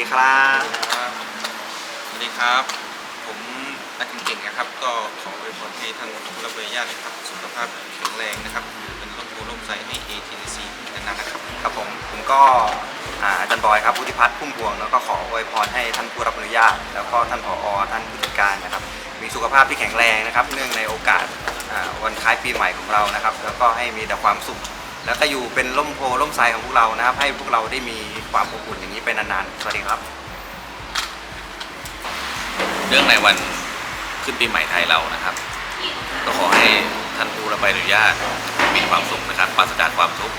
ดีครับสวัสดีครับ ผมนักเก่งๆนะครับ ก็ขออวยพรให้ท่านผู้รับญาตินะครับ สุขภาพแข็งแรงนะครับอยู่เป็นร่มโพล่มใสให้ ATC นานๆนะครับ ครับผมผมก็อ่าอาจารย์บอยครับพุทธิพัฒน์พุ่มพวงแล้วก็ขออวยพรให้ท่านผู้รับอนุญาต แล้วก็ท่านผอท่านผู้จัดการนะครับ มีสุขภาพที่แข็งแรงนะครับ เนื่องในโอกาสอ่าวันคล้ายปีใหม่ของเรานะครับ แล้วก็ให้มีแต่ความสุข แล้วก็อยู่เป็นร่มโพล่มไทรของพวกเรานะครับ ให้พวกเราได้มีความอบอุ่นอย่างนี้ไปนานๆ สวัสดีครับ เรื่องในวันขึ้นปีใหม่ไทยเรานะครับ ก็ขอให้ท่านผู้รับใบอนุญาตมีความสุขนะครับปราศจากความทุกข์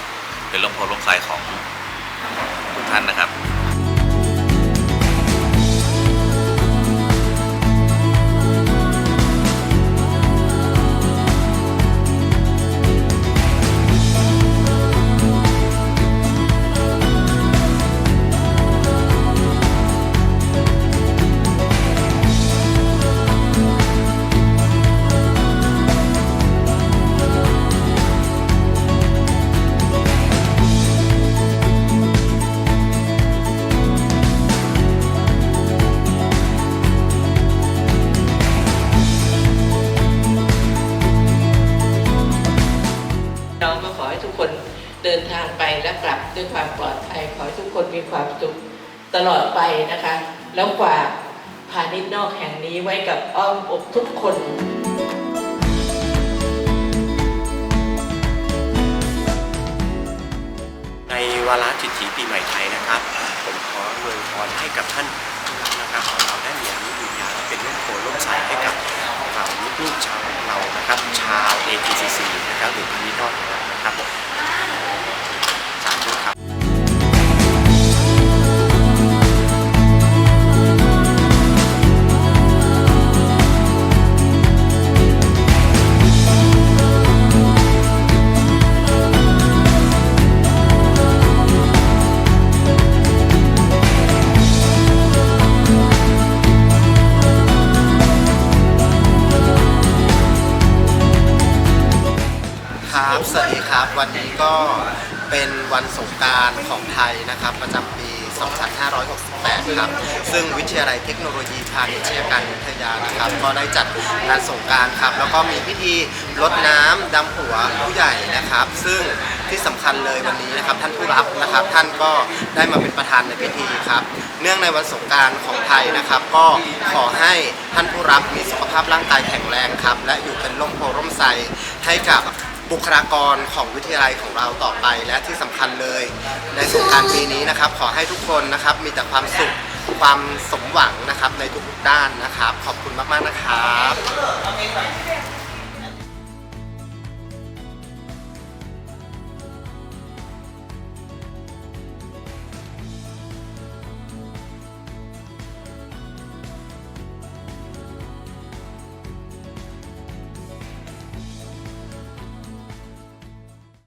เป็นลมโพลมไทรของทุกท่านนะครับ ก็ขอให้ทุกคนเดินทางไปและกลับด้วยความปลอดภัยขอให้ทุกคนมีความสุขตลอดไปนะคะ แล้วฝากพาณิชย์นอกแห่งนี้ไว้กับอ้อมอกทุกคนในวาระจิตถีปีใหม่ไทยนะครับ ผมขออวยพรให้กับท่านผู้รับนะครับของเราได้มีอายุยืนยาวเป็นร่มโพล่มใสให้กับเราลูกชาวเรานะครับ ชาว ATCC นะครับหรือพันนิดนอก ครับผม สวัสดีครับ วันนี้ก็เป็นวันสงการของไทยนะครับ ประจำปี 2568 ครับ ซึ่งวิทยาลัยเทคโนโลยีพาณิชยการวิทยานะครับ ก็ได้จัดงานสงการครับ แล้วก็มีพิธีรดน้ำดำหัวผู้ใหญ่นะครับ ซึ่งที่สำคัญเลยวันนี้นะครับท่านผู้รับนะครับ ท่านก็ได้มาเป็นประธานในพิธีครับ เนื่องในวันสงการของไทยนะครับ ก็ขอให้ท่านผู้รับมีสุขภาพร่างกายแข็งแรงครับ และอยู่เป็นร่มโพร่มไทรให้กับ บุคลากรของวิทยาลัยของเราต่อไป และที่สำคัญเลย ในสงการปีนี้นะครับ ขอให้ทุกคนนะครับมีแต่ความสุขความสมหวังนะครับในทุกๆด้านนะครับ ขอบคุณ